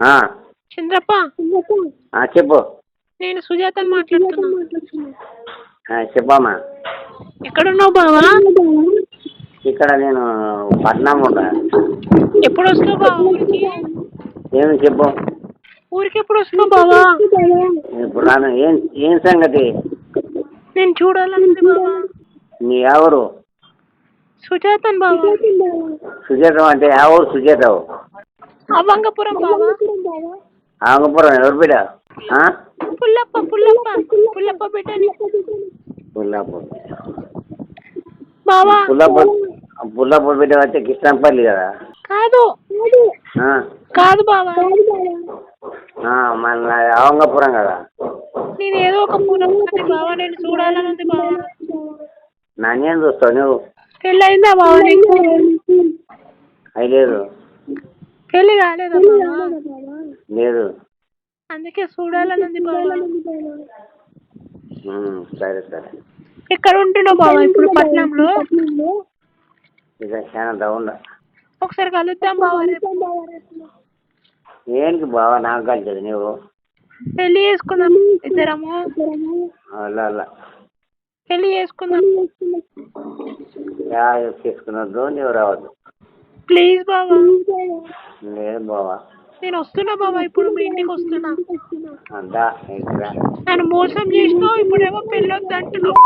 ఆ, చంద్రప్ప. ఆ, చెప్పు. నేను సుజాతని మాట్లాడుతున్నా. ఆ, చెప్పమ్మా. ఎక్కడున్నావు బావా? ఇక్కడ నేను పట్నం ఉంటా. ఎప్పుడు వస్తావు బావా ఊరికి? ఏమి చెప్పు. ఊరికి ఎప్పుడు వస్తున్నావు బావా? ఇప్పుడు రాను. ఏం ఏం సంగతి? నేను చూడాలనుంది బావా. నీ ఎవరు? సుజాతన్ బావా. సుజాతం అంటే ఎవరు సుజాతవు? అవంగపురం బావా ఆంగపురం ఎవరు బిడ్డ ఆ? పుల్లప్ప పుల్లప్ప పుల్లప్ప బిడ్డని పుల్లాపూర్ బావా పుల్లాపూర్ పుల్లాపూర్ బిడ్డ వచ్చే కిష్టంపల్లి కదా కాదు ఆ, కాదు బావా ఆ, మన అవంగపురం కదా నేను ఏదో ఒక పూరం ఉంది బావా నేను చూడాలనుంది బావా నన్నేం చూస్తావు నువ్వు పెళ్ళయిందా బావా నీకు అయి పెళ్ళి కాలేదా బావా లేదు. అందుకే చూడాలనుంది బావా. ఉమ్, సరే సరే. ఎక్కడ ఉంటున్నావు బావా ఇప్పుడు పట్నంలో? ఇక చాలా డౌన్ ఒకసారి కలుద్దాం బావా రేపు. ఏంటి బావా నాకు కలిసేది నువ్వు పెళ్ళి చేసుకుందాం. ఇద్దరము. అలా అలా. పెళ్ళి చేసుకుందాం. యా చేసుకున్నద్దు నువ్వు రావద్దు. ప్లీజ్ బావా. లేదు బావా. నేను వస్తున్నా బావా ఇప్పుడు మీ ఇంటికి వస్తున్నా. ఇక్కడ. నన్ను మోసం చేసినావు ఇప్పుడేమో పెళ్ళి వద్దు అంటున్నావు.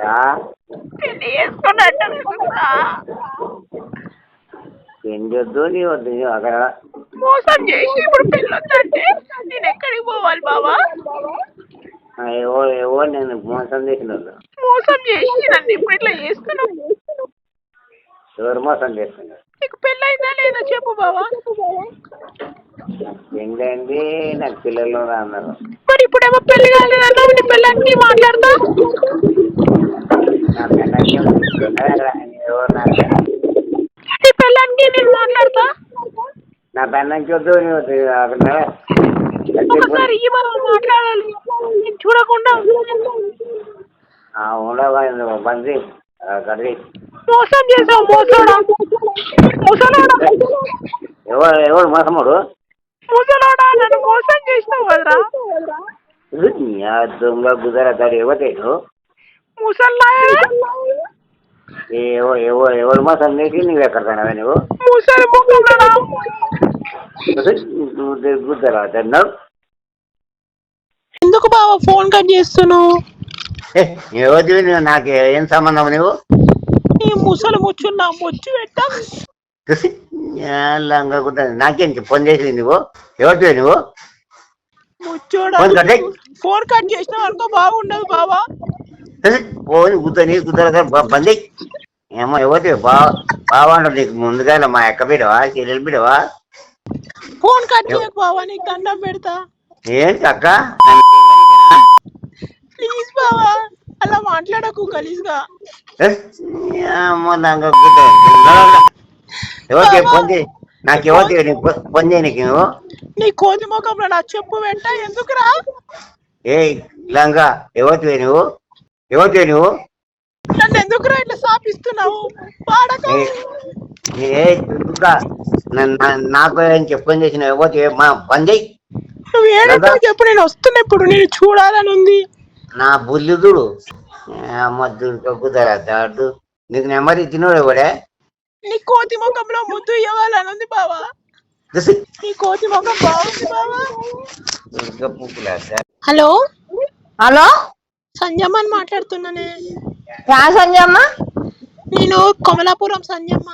రా పెళ్ళి చేసుకుని అంటున్నా ఏం వద్దు నీ వద్దు అక్కడ. మోసం చేసి ఇప్పుడు పెళ్ళి వద్దు అంటే నేను ఎక్కడికి పోవాలి బావా? ఏవో ఏవో నేను మోసం చేసిన మోసం చేసి నన్ను ఇప్పుడు ఇట్లా చేస్తున్నావు. ఎవరు మోసం చేస్తున్నారు? నీకు పెళ్ళైందా లేదా చెప్పు బావా. ఏంటండి నాకు పిల్లలు అన్నారు. మరి ఇప్పుడేమో పెళ్ళి కాలేదన్నావు నీ పెళ్ళానికి మాట్లాడతా నా పెళ్ళకి ఎవరు నాకు నీ పెళ్ళానికి నేను మాట్లాడతా. నా పెళ్ళకి వద్దు నీ వద్దు అక్కడ ఒకసారి ఈ మాట్లాడాలి. నేను చూడకుండా ఉండవు బంది కర్రీ మోసం చేసావు మోసోడా. మోసలోడా ఎవరు ఎవరు మోసముడు? ముసలోడా నన్ను మోసం చేసినావు కదరా. దొంగ గుజరాతాడు ఎవరు ముసల్లాయా? ఏవో ఏవో ఎవరు మోసం చేసి నువ్వు ఎక్కడ తినవా నువ్వు? ముసలి ఎందుకు బావ ఫోన్ కట్ చేస్తున్నావు? నువ్వు నాకు ఏం సంబంధం నువ్వు నీ ముసలి ముచ్చున్నా ముచ్చు పెట్టా. నాకేం ఫోన్ చేసి నువ్వు? ఎవరివి నువ్వు? ముచ్చోడా ఫోన్ కట్ చేసినావు అనుకో బాగుండదు బావా. ఫోన్ గుద్దని కుదరగా బంది ఏమో ఎవరివి బావ బాగుండదు నీకు ముందుగా మా అక్క బిడవా చెల్లెలు బిడవా ఫోన్ కట్ చేయకు బావా నీకు దండం పెడతా. ఏంటి అక్క? ప్లీజ్ బావా. అలా మాట్లాడకు గలీజ్గా. చేయి నాకు. ఎవరికి నువ్వు? నీ కోతి ముఖంలో నా చెప్పు వెంట. ఎందుకురా? ఏ లంగా. ఎవరివి నువ్వు? ఎవరివి నువ్వు? నన్ను ఎందుకురా ఇట్లా సాపిస్తున్నావు పాడక ఏ నాకు ఏం చెప్పని చేసిన ఎవరికి మా పని చేయి. నువ్వు ఏడంటావు చెప్పు నేను వస్తున్నా ఇప్పుడు నేను చూడాలని ఉంది. నా బుల్లిదుడు అమ్మ దుర్గా కుదరద్దాడు నీకు నెమ్మది తినోడు ఎవడే నీ కోతి ముఖంలో ముద్దు ఇవ్వాలని ఉంది బావా. నీ కోతి ముఖం బాగుంది బావా. హలో? హలో? సంజమ్మని మాట్లాడుతున్నానే రా సంజమ్మ. నేను కొమలాపురం సంజమ్మ.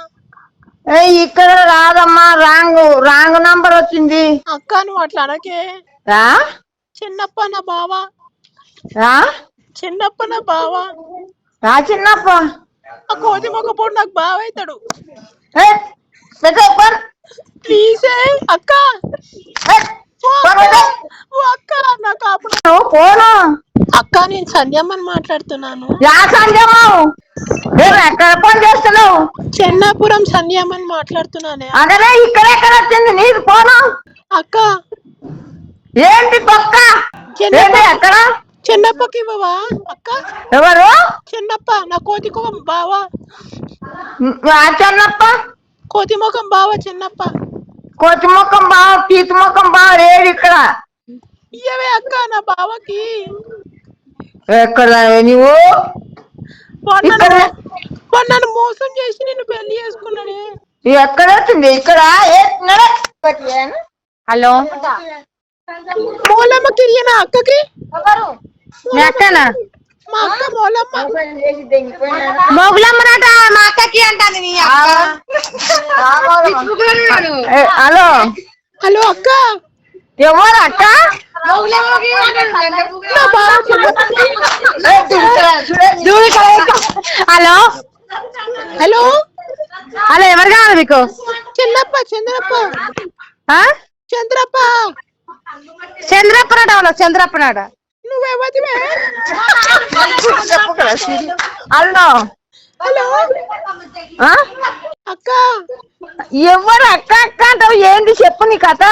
ఏ ఇక్కడ రాదమ్మా రాంగ్ రాంగ్ నంబర్ వచ్చింది. అక్క నువ్వు అట్లా అనకే. రా? చిన్నప్ప నా బావా. చిన్నప్ప నా బావా. రా చిన్నప్ప. ఆ కోతి మొక్కపోడు నాకు బావ అవుతాడు. ప్లీజ్ అక్క. అక్క, నాకు నువ్వు పోను అక్క నేను సంజమ్మని మాట్లాడుతున్నాను. యా నేను ఎక్కడ పని చేస్తున్నావు? చెన్నాపురం సంధ్యామని మాట్లాడుతున్నానే. అదే ఇక్కడ ఎక్కడ వచ్చింది? నీకు పోను? అక్క. ఏంటి పక్క? ఎక్కడ? చెన్నప్పకి ఇవ్వవా? అక్క? ఎవరు? చెన్నప్ప నా కోతి ముఖం బావా? ఆ చెన్నప్ప? కోతి ముఖం బావా చెన్నప్ప? కొత్తి ముఖం బావ పీతి ముఖం బావ లేడు ఇక్కడ. ఇయ్యవే అక్క నా బావకి. ఎక్కడ నువ్వు నన్ను- మోసం చేసి నిన్ను పెళ్ళి చేసుకున్నాడే. ఎక్కడ వచ్చింది? ఇక్కడ. హలో. మూలమ్మకి ఇయ్యనా అక్కకి? మీ అక్కనా? మా అక్కకి అంటాను హలో. హలో అక్క. ఎవరు అక్క? హలో. హలో. హలో ఎవరు కావాలి మీకు? చంద్రప్ప చంద్రప్ప. ఆ? చంద్రప్ప. చంద్రప్ప నాట. వాళ్ళు చంద్రప్ప నాట నువ్వెవతివే హలో? అక్క. ఎవరు అక్క అక్క అంటావు? ఏంటి చెప్పు నీ కథ.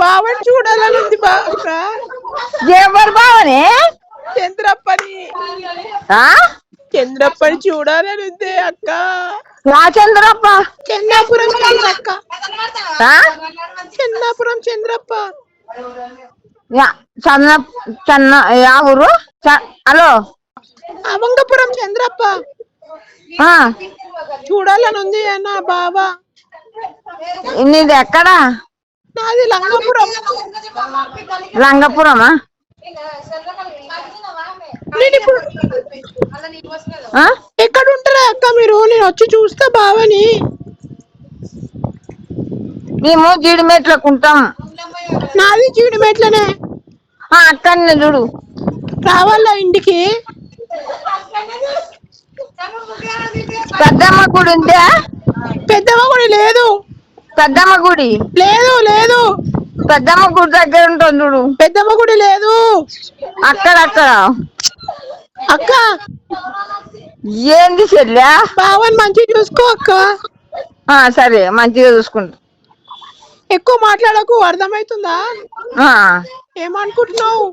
బావని చూడాలని ఉంది బా అక్క. ఎవరు బావని? చంద్రప్పని. ఆ? చంద్రప్పని చూడాలని ఉంది అక్క. నా చంద్రప్ప? చెన్నాపురం చంద్రక్క? చెన్నాపురం చంద్రప్ప. చంద్ర చన్న యా ఊరు? హలో? అవంగపురం చంద్రప్ప. చూడాలని ఉంది నా బావ? నీది ఎక్కడా? నాది లంగాపురం. రంగపురమా నేను ఇప్పుడు? ఎక్కడ ఉంటారా అక్క మీరు? నేను వచ్చి చూస్తా బావని. మేము జీడిమెట్లకు ఉంటాం. నాది జీడిమెట్లనే ఆ, అక్కడనే చూడు. రావాలా ఇంటికి? పెద్దమ్మ గుడి ఉందా? పెద్దమ్మ గుడి లేదు. పెద్దమ్మ గుడి? లేదు లేదు. పెద్దమ్మ గుడి దగ్గర ఉంటుంది చూడు. పెద్దమ్మ గుడి లేదు. అక్కడ అక్కడ. అక్క. ఏంది చెల్లె? బావని మంచిగా చూసుకో అక్క. ఆ, సరే మంచిగా చూసుకుంటా. ఎక్కువ మాట్లాడకు అర్థమవుతుందా ఆ, ఏమనుకుంటున్నావు?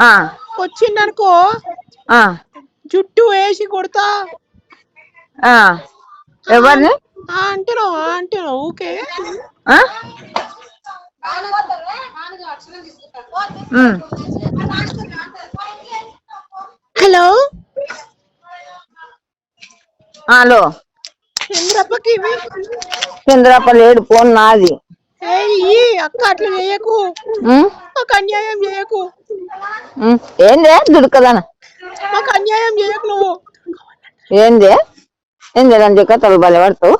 ఆ, వచ్చిందనుకో ఆ, జుట్టు వేసి కొడతా. ఆ. ఎవరిని? ఆ అంటున్నావు ఆ అంటున్నావు ఓకే. హలో? హలో. చంద్రప్పకి చంద్రప్ప లేడు ఫోన్ నాది. అక్క అట్లా చేయకు. మాకు అన్యాయం చేయకు. ఏందే దుడుకదాన మాకు అన్యాయం చేయకు నువ్వు. ఏంది? కథలు బలే పడతావు?